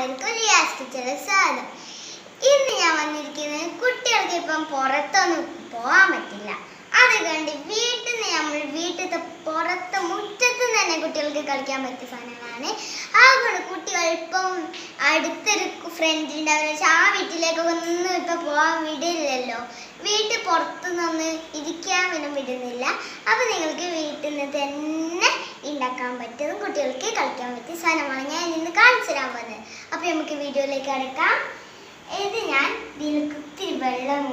എല്ലാവർക്കും കിച്ചണിൽ സ്വാഗതം ഇന്ന് ഞാൻ വന്നിരിക്കുന്നത് കുട്ടികൾക്ക് ഇപ്പം പുറത്തൊന്നും പോകാൻ പറ്റില്ല. അത് കണ്ട് വീട്ടിൽ നിന്ന് നമ്മൾ വീട്ടിലത്തെ പുറത്ത് മുറ്റത്ത് തന്നെ കുട്ടികൾക്ക് കളിക്കാൻ പറ്റിയ സാധനങ്ങളാണ്. അതുകൊണ്ട് കുട്ടികൾ ഇപ്പം അടുത്തൊരു ഫ്രണ്ട് ഉണ്ടാവില്ല. വെച്ചാൽ ആ വീട്ടിലേക്കൊക്കെ ഒന്നും ഇപ്പം പോകാൻ വിടില്ലല്ലോ. വീട്ടിൽ പുറത്തുനിന്ന് ഇരിക്കാൻ പോലും വിടുന്നില്ല. അപ്പം നിങ്ങൾക്ക് വീട്ടിൽ നിന്ന് തന്നെ ഉണ്ടാക്കാൻ പറ്റുന്നതും കുട്ടികൾക്ക് കളിക്കാൻ പറ്റിയ സാധനമാണ്. ഞാൻ ഇന്ന് കാണിച്ചു തരാൻ പോകുന്നത്. അപ്പം നമുക്ക് വീഡിയോയിലേക്ക് കിടക്കാം ഇത് ഞാൻ ഇതിലേക്ക് ഒത്തിരി വെള്ളം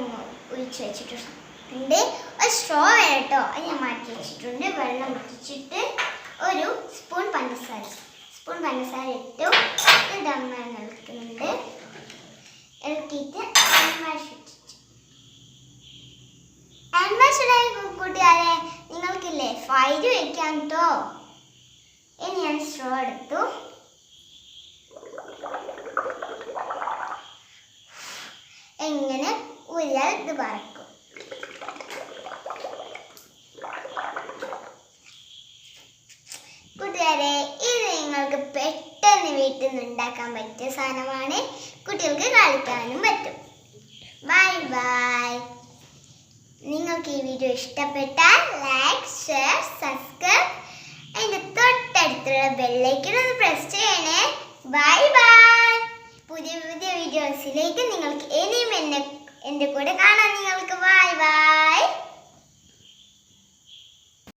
ഒഴിച്ച് വെച്ചിട്ടുണ്ട്. ഒരു സ്ട്രോ കേട്ടോ അത് ഞാൻ മാറ്റി വെച്ചിട്ടുണ്ട്. വെള്ളം ഒഴിച്ചിട്ട് ഒരു സ്പൂൺ പഞ്ചസാര. സ്പൂൺ പഞ്ചസാര ഇട്ടു. ഇത് അമ്മ കൂട്ടുകാരെ നിങ്ങൾക്കില്ലേ ഫൈര് വെക്കാൻ കേട്ടോ ഇനി ഞാൻ സ്ട്രോ എടുത്തു. ഇത് പറക്കും കൂട്ടുകാരെ ഇത് നിങ്ങൾക്ക് പെട്ടെന്ന് വീട്ടിൽ നിന്ന് ഉണ്ടാക്കാൻ പറ്റിയ സാധനമാണ്. കുട്ടികൾക്ക് കളിക്കാനും പറ്റും. Bye bye. നിങ്ങൾക്ക് ഈ വീഡിയോ ഇഷ്ടപ്പെട്ടാൽ ലൈക്ക് ഷെയർ സബ്സ്ക്രൈബ് അതിന്റെ തൊട്ടടുത്തുള്ള ബെല്ലൈക്കൺ ഒന്ന് പ്രസ് ചെയ്യണേ. Bye bye. പുതിയ പുതിയ വീഡിയോസിലേക്ക് നിങ്ങൾക്ക് ഇനിയും എന്നെ എന്റെ കൂടെ കാണാൻ നിങ്ങൾക്ക്. Bye bye.